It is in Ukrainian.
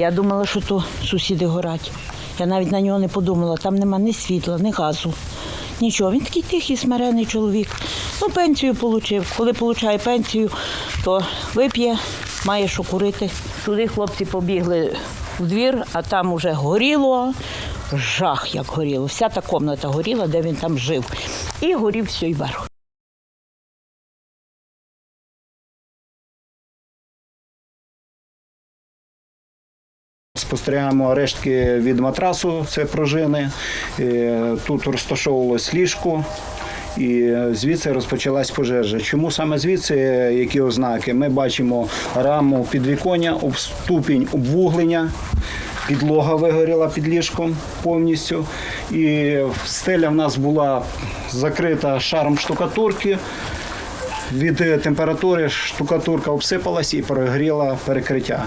Я думала, що то сусіди горять. Я навіть на нього не подумала. Там нема ні світла, ні газу. Нічого. Він такий тихий, смирений чоловік. Ну, пенсію отримав. Коли отримує пенсію, то вип'є, має що курити. Туди хлопці побігли в двір, а там уже горіло. Жах, як горіло. Вся та кімната горіла, де він там жив. І горів все верх. Спостерігаємо рештки від матрасу, це пружини. Е, Тут розташовувалось ліжко. І звідси розпочалась пожежа. Чому саме звідси, які ознаки? Ми бачимо раму підвіконня, ступінь обвуглення, підлога вигоріла під ліжком повністю. І стеля в нас була закрита шаром штукатурки. Від температури штукатурка обсипалась і перегріла перекриття.